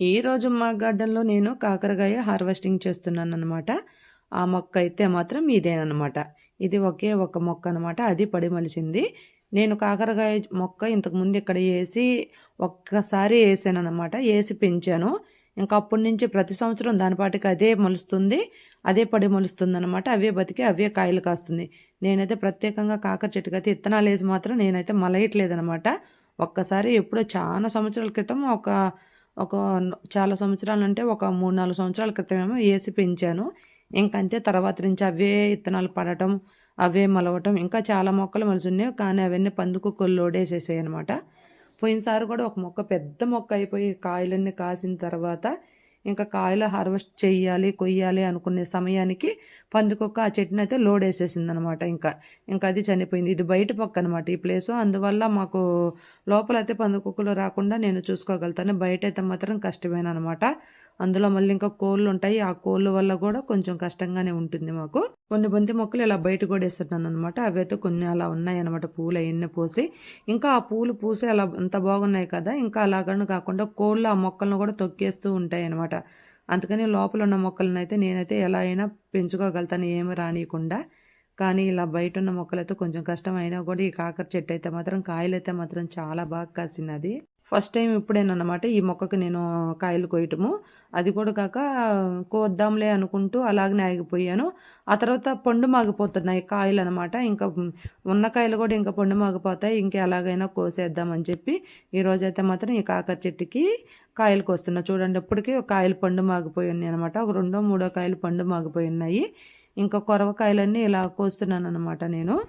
ఈరోజు మా గార్డెన్‌లో నేను కాకరకాయ హార్వెస్టింగ్ చేస్తున్నాననమాట. ఆ మొక్క అయితే మాత్రం ఇదేనమాట ఇది ఒకే ఒక మొక్క అనమాట. అది పడిమలిచింది నేను కాకరకాయ మొక్క ఇంతకుముందు ఇక్కడ ఏసి ఒక్కసారి ఏసాననమాట. ఏసి పెంచాను. ఇంకా అప్పటి నుంచి ప్రతి సంవత్సరం దానిపాటికి అదే మొలుస్తుంది. అదే పడి మొలుస్తుందనమాట. అవే బతికి అవే కాయలు కాస్తుంది. నేనైతే ప్రత్యేకంగా కాకర చెట్టుకి అయితే ఇత్తనాలు వేసి మాత్రం నేనైతే మలయట్లేదనమాట. ఒక్కసారి ఎప్పుడో చాలా సంవత్సరాల క్రితం ఒక ఒక చాలా సంవత్సరాలు అంటే ఒక 3, 4 సంవత్సరాల క్రితమేమో వేసి పెంచాను. ఇంకంతే తర్వాత నుంచి అవే ఇత్తనాలు పడటం, అవే మలవటం ఇంకా చాలా మొక్కలు మొలిసున్నాయి. కానీ అవన్నీ పందుకు పందికొక్కులు అనమాట పోయినసారి కూడా ఒక మొక్క పెద్ద మొక్క అయిపోయి కాయలన్నీ కాసిన తర్వాత ఇంకా కాయలు హార్వెస్ట్ చేయాలి కొయ్యాలి అనుకునే సమయానికి పందికొక్క ఆ చెట్టుని అయితే లోడ్ వేసేసింది అనమాట ఇంకా. ఇంకా అది చనిపోయింది. ఇది బయట పక్క అనమాట ఈ ప్లేసు. అందువల్ల మాకు లోపలైతే పందికొక్కలు రాకుండా నేను చూసుకోగలుగుతాను. బయట అయితే మాత్రం కష్టమేనమాట అందులో మళ్ళీ ఇంకా కోళ్ళు ఉంటాయి ఆ కోళ్ళ వల్ల కూడా కొంచెం కష్టంగానే ఉంటుంది మాకు. కొన్ని బంతి మొక్కలు ఇలా బయట కూడా వేస్తున్నాను అనమాట అవైతే కొన్ని అలా ఉన్నాయన్నమాట పూలు అవన్నీ పూసి. ఇంకా ఆ పూలు పూసి అలా అంత బాగున్నాయి కదా! ఇంకా అలాగని కాకుండా కోళ్ళు ఆ మొక్కలను కూడా తొక్కేస్తూ ఉంటాయి అనమాట అందుకని లోపల ఉన్న మొక్కలనైతే నేనైతే ఎలా అయినా పెంచుకోగలుగుతాను ఏమి రానీయకుండా. కానీ ఇలా బయట ఉన్న మొక్కలైతే కొంచెం కష్టం అయినా కూడా ఈ కాకర చెట్టు అయితే మాత్రం కాయలైతే మాత్రం చాలా బాగా కాసినది ఫస్ట్ టైం ఇప్పుడేనమాట ఈ మొక్కకి నేను కాయలు కొయ్యటము. అది కూడా కాక కోద్దాంలే అనుకుంటూ అలాగనే ఆగిపోయాను. ఆ తర్వాత పండు మాగిపోతున్నాయి కాయలు అనమాట ఇంకా ఉన్న కాయలు కూడా ఇంకా పండు మాగిపోతాయి. ఇంకా ఎలాగైనా కోసేద్దామని చెప్పి ఈరోజైతే మాత్రం ఈ కాకర చెట్టుకి కాయలు కోస్తున్నా. చూడండి ఇప్పటికీ కాయలు పండు మాగిపోయి ఉన్నాయనమాట. ఒక రెండో, మూడో కాయలు పండు మాగిపోయి ఉన్నాయి. ఇంకా కొరవ కాయలన్నీ ఇలా కోస్తున్నాననమాట నేను.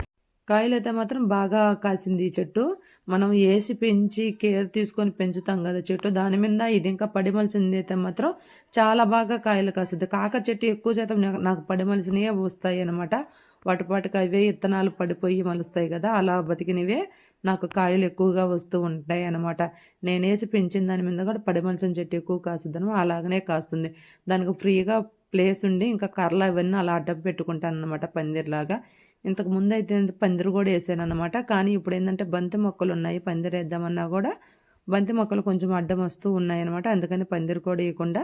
కాయలైతే మాత్రం బాగా కాసింది ఈ చెట్టు. మనం ఏసి పెంచి కేర్ తీసుకొని పెంచుతాం కదా చెట్టు. దాని మీద ఇది ఇంకా పడిమలిసింది అయితే మాత్రం చాలా బాగా కాయలు కాస్తుంది కాకర చెట్టు ఎక్కువ శాతం నాకు పడిమలిసినయే వస్తాయి అనమాట. వాటిపాటికి అవే ఇత్తనాలు పడిపోయి మలుస్తాయి కదా! అలా బతికినవే నాకు కాయలు ఎక్కువగా వస్తూ ఉంటాయి అనమాట. నేనేసి పెంచిన దాని మీద కూడా పడిమలిసిన చెట్టు ఎక్కువ కాసిద్దనమాట. అలాగనే కాస్తుంది. దానికి ఫ్రీగా ప్లేస్ ఉండి ఇంకా కర్రలు అవన్నీ అలా అడ్డం పెట్టుకుంటాననమాట పందిరిలాగా. ఇంతకు ముందు అయితే పందిరి కూడా వేసాను అనమాట కానీ ఇప్పుడు ఏంటంటే బంతి మొక్కలు ఉన్నాయి పందిరేద్దామన్నా కూడా బంతి మొక్కలు కొంచెం అడ్డం వస్తూ ఉన్నాయనమాట. అందుకని పందిరి కూడా వేయకుండా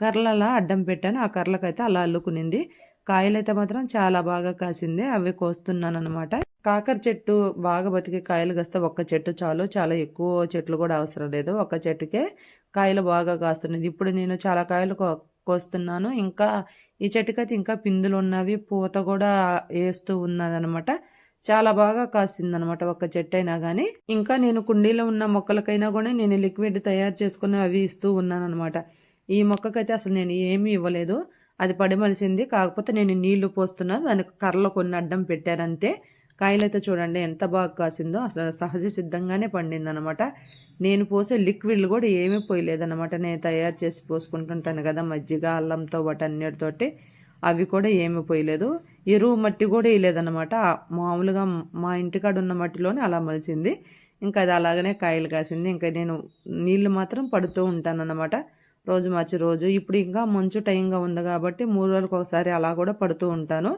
కర్రలు అలా అడ్డం పెట్టాను. ఆ కర్రలకైతే అలా అల్లుకునింది. కాయలైతే మాత్రం చాలా బాగా కాసింది. అవి కోస్తున్నాను అనమాట కాకర చెట్టు బాగా బతికి కాయలు కాస్తే ఒక్క చెట్టు చాలు. చాలా ఎక్కువ చెట్లు కూడా అవసరం లేదు. ఒక్క చెట్టుకే కాయలు బాగా కాస్తున్నాయి. ఇప్పుడు నేను చాలా కాయలు కో కోస్తున్నాను. ఇంకా ఈ చెట్టుకైతే ఇంకా పిందులు ఉన్నవి పూత కూడా వేస్తూ ఉన్నదనమాట. చాలా బాగా కాసిందనమాట చెట్టు అయినా కానీ ఇంకా నేను కుండీలో ఉన్న మొక్కలకైనా కూడా నేను లిక్విడ్ తయారు చేసుకుని అవి ఇస్తూ ఉన్నాను అనమాట ఈ మొక్కకైతే అసలు నేను ఏమీ ఇవ్వలేదు. అది పడిమలిసింది. కాకపోతే నేను నీళ్ళు పోస్తున్నా. దానికి కర్రలు కొన్ని అడ్డం పెట్టానంతే. కాయలైతే చూడండి ఎంత బాగా కాసిందో. అసలు సహజ సిద్ధంగానే పండిందనమాట. నేను పోసే లిక్విడ్లు కూడా ఏమీ పోయలేదనమాట. నేను తయారు చేసి పోసుకుంటుంటాను కదా! మజ్జిగ, అల్లంతో వాటన్నిటితోటి. అవి కూడా ఏమీ పోయలేదు. ఎరువు మట్టి కూడా వేయలేదనమాట. మామూలుగా మా ఇంటికాడ ఉన్న మట్టిలోనే అలా మలిచింది ఇంకా అది అలాగనే కాయలు కాసింది. ఇంకా నేను నీళ్ళు మాత్రం పడుతూ ఉంటానన్నమాట. రోజు మార్చి రోజు. ఇప్పుడు ఇంకా మంచు టైంగా ఉంది కాబట్టి మూడు రోజులకు ఒకసారి అలా కూడా పడుతూ ఉంటాను.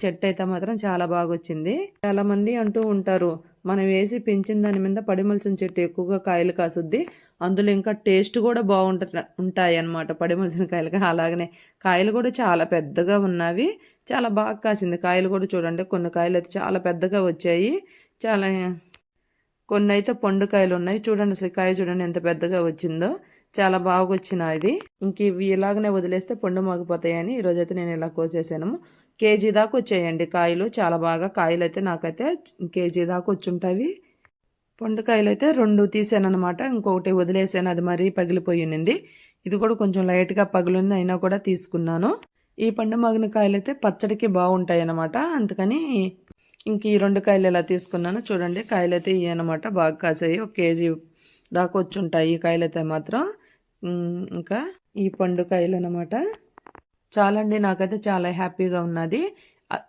చెట్టు అయితే మాత్రం చాలా బాగా వచ్చింది చాలామంది అంటూ ఉంటారు. మనం వేసి పెంచిన దాని మీద పడిమలసిన చెట్టు ఎక్కువగా కాయలు కాసుద్ది. అందులో ఇంకా టేస్ట్ కూడా బాగుంట ఉంటాయి అనమాట పడిమలసిన కాయలుగా. అలాగనే కాయలు కూడా చాలా పెద్దగా ఉన్నవి. చాలా బాగా కాసింది. కాయలు కూడా చూడండి కొన్ని కాయలు అయితే చాలా పెద్దగా వచ్చాయి. చాలా కొన్ని పండు కాయలు ఉన్నాయి. చూడండి కాయ చూడండి ఎంత పెద్దగా వచ్చిందో. చాలా బాగా వచ్చినాయి ఇంక ఇవి ఇలాగనే వదిలేస్తే పండు మాగిపోతాయని ఈరోజైతే నేను ఇలా కోసేసాను. కేజీ దాకా వచ్చాయండి కాయలు. చాలా బాగా కాయలు అయితే నాకైతే కేజీ దాకా వచ్చుంటాయి. పండుకాయలైతే 2 తీసాననమాట. ఇంకొకటి వదిలేసాను. అది మరీ పగిలిపోయినింది. ఇది కూడా కొంచెం లైట్‌గా పగిలింది. అయినా కూడా తీసుకున్నాను. ఈ పండు మాగిన అయితే పచ్చడికి బాగుంటాయి అనమాట అందుకని ఇంక ఈ రెండు కాయలు ఎలా తీసుకున్నాను. చూడండి కాయలు అయితే ఇవి అనమాట బాగా కాసాయి. ఒక కేజీ దాకా వచ్చుంటాయి ఈ కాయలైతే మాత్రం. ఇంకా ఈ పండు కాయలు అనమాట చాలండి నాకైతే చాలా హ్యాపీగా ఉన్నది.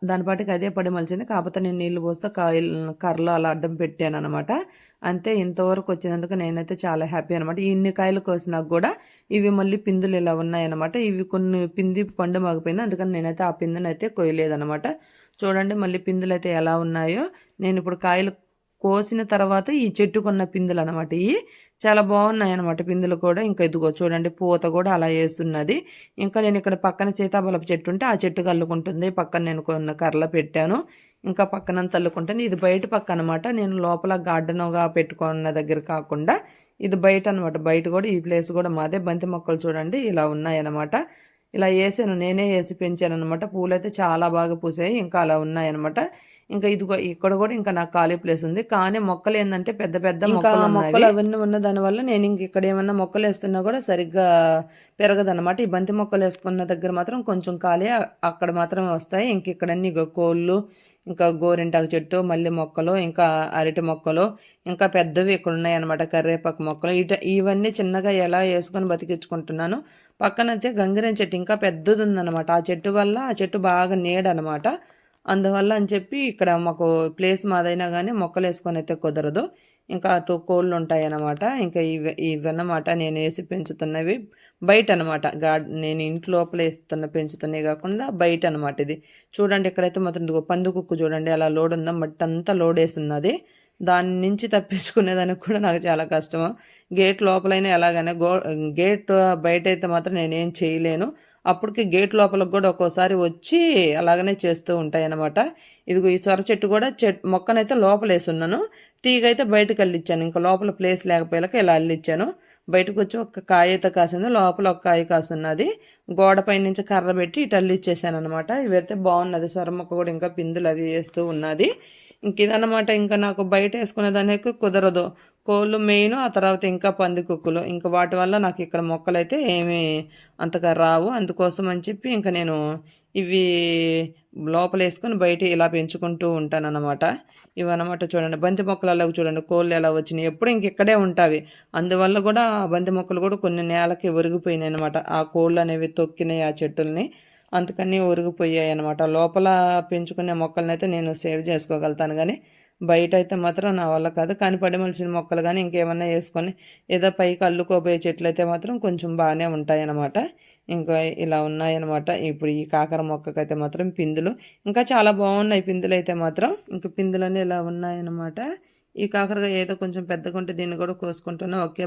దాని పాటికి అదే పడి మలిచింది. కాకపోతే నేను నీళ్ళు పోస్తే కాయలు కర్రలు అలా అడ్డం పెట్టాను అనమాట అంతే ఇంతవరకు వచ్చినందుకు నేనైతే చాలా హ్యాపీ అనమాట. ఇన్ని కాయలు కోసినా కూడా ఇవి మళ్ళీ పిందులు ఇలా ఉన్నాయన్నమాట. ఇవి కొన్ని పింది పండు మాగిపోయింది. అందుకని నేనైతే ఆ పిందునైతే కొయ్యలేదనమాట. చూడండి మళ్ళీ పిందులు అయితే ఎలా ఉన్నాయో. నేను ఇప్పుడు కాయలు కోసిన తర్వాత ఈ చెట్టుకున్న పిందులు అనమాట ఇవి చాలా బాగున్నాయి అనమాట పిందులు కూడా. ఇంకా ఇదిగో చూడండి పూత కూడా అలా వేస్తున్నది. ఇంకా నేను ఇక్కడ పక్కన చేతాబలపు చెట్టు ఉంటే ఆ చెట్టు కల్లుకుంటుంది. పక్కన నేను కొన్ని కర్రలు పెట్టాను. ఇంకా పక్కన తల్లుకుంటుంది ఇది బయట పక్క అనమాట నేను లోపల గార్డెన్గా పెట్టుకున్న దగ్గర కాకుండా ఇది బయట అనమాట బయట కూడా ఈ ప్లేస్ కూడా మాదే. బంతి మొక్కలు చూడండి ఇలా ఉన్నాయన్నమాట. ఇలా వేసాను. నేనే వేసి పెంచాను అనమాట పూలైతే చాలా బాగా పూసాయి. ఇంకా అలా ఉన్నాయన్నమాట. ఇంకా ఇది ఇక్కడ కూడా ఇంకా నాకు ఖాళీ ప్లేస్ ఉంది. కానీ మొక్కలు ఏంటంటే పెద్ద పెద్ద మొక్కలు మొక్కలు అవన్నీ ఉన్న దానివల్ల నేను ఇంక ఇక్కడ ఏమన్నా మొక్కలు వేస్తున్నా కూడా సరిగ్గా పెరగదన్నమాట. ఈ బంతి మొక్కలు వేసుకున్న దగ్గర మాత్రం కొంచెం ఖాళీ. అక్కడ మాత్రమే వస్తాయి. ఇంక ఇక్కడ అన్ని కోళ్ళు ఇంకా గోరింటాకు చెట్టు మల్లె మొక్కలు ఇంకా అరటి మొక్కలు ఇంకా పెద్దవి ఇక్కడ ఉన్నాయి అనమాట కరివేపాకు మొక్కలు. ఇట ఇవన్నీ చిన్నగా ఎలా వేసుకొని బతికించుకుంటున్నాను పక్కనైతే గంగిరం చెట్టు ఇంకా పెద్దది ఉందన్నమాట ఆ చెట్టు వల్ల ఆ చెట్టు బాగా నీడనమాట అందువల్ల అని చెప్పి ఇక్కడ మాకు ప్లేస్ మాదైనా కానీ మొక్కలు వేసుకొని అయితే కుదరదు. ఇంకా అటు కోళ్ళు ఉంటాయి అన్నమాట ఇంకా ఇవి ఇవన్నమాట నేను వేసి పెంచుతున్నవి బయట అనమాట గార్డ్ నేను ఇంటి లోపల వేస్తున్న పెంచుతున్నవి కాకుండా బయట అనమాట ఇది. చూడండి ఇక్కడైతే మొత్తం ఇదిగో పందుకుక్కు చూడండి అలా లోడ్ ఉందా? మట్టి అంతా లోడ్ ఉన్నది దాని నుంచి తప్పించుకునేదానికి కూడా నాకు చాలా కష్టము. గేట్ లోపలైనా ఎలాగైనా గో గేట్ బయట అయితే మాత్రం నేనేం చేయలేను. అప్పటికి గేట్ లోపలికి కూడా ఒక్కోసారి వచ్చి అలాగనే చేస్తూ ఉంటాయి అనమాట ఇదిగో ఈ సొర చెట్టు కూడా చెట్ మొక్కనైతే లోపల ఉన్నాను. తీగ అయితే బయటకు అల్లిచ్చాను. ఇంకా లోపల ప్లేస్ లేకపోయాక ఇలా అల్లిచ్చాను. బయటకు వచ్చి ఒక కాయ అయితే కాసింది. లోపల ఒక కాయ కాసున్నది. గోడ పై నుంచి కర్ర పెట్టి ఇటు అల్లిచ్చేసాను అనమాట ఇవైతే బాగున్నది. సొర మొక్క కూడా ఇంకా పిందులు అవి వేస్తూ ఉన్నది. ఇంక ఇదన్నమాట ఇంకా నాకు బయట వేసుకునే దానికి కుదరదు. కోళ్ళు మెయిన్ ఆ తర్వాత ఇంకా పంది కుక్కలు. ఇంకా వాటి వల్ల నాకు ఇక్కడ మొక్కలు అయితే ఏమీ అంతగా రావు. అందుకోసం అని చెప్పి ఇంకా నేను ఇవి లోపల వేసుకొని బయట ఇలా పెంచుకుంటూ ఉంటాను అనమాట ఇవన్నమాట చూడండి. బంతి మొక్కలు అలాగే చూడండి. కోళ్ళు ఎలా వచ్చినాయి. ఎప్పుడు ఇంక ఇక్కడే ఉంటాయి అందువల్ల కూడా ఆ బంతి మొక్కలు కూడా కొన్ని నేలకి ఒరిగిపోయినాయి అనమాట ఆ కోళ్ళు అనేవి తొక్కినాయి ఆ చెట్టుల్ని. అందుకని ఒరిగిపోయాయి అనమాట లోపల పెంచుకునే మొక్కలని అయితే నేను సేవ్ చేసుకోగలుగుతాను. కానీ బయట అయితే మాత్రం నా వల్ల కాదు. కానీ పడిమలిసిన మొక్కలు కానీ ఇంకేమన్నా వేసుకొని ఏదో పైకి అల్లుకోబోయే చెట్లు అయితే మాత్రం కొంచెం బాగానే ఉంటాయన్నమాట. ఇంకా ఇలా ఉన్నాయన్నమాట. ఇప్పుడు ఈ కాకర మొక్కకైతే మాత్రం పిందులు. ఇంకా చాలా బాగున్నాయి పిందులు అయితే మాత్రం. ఇంకా పిందులన్నీ ఇలా ఉన్నాయన్నమాట. ఈ కాకరగా ఏదో కొంచెం పెద్దగా ఉంటే దీన్ని కూడా కోసుకుంటున్నా ఓకే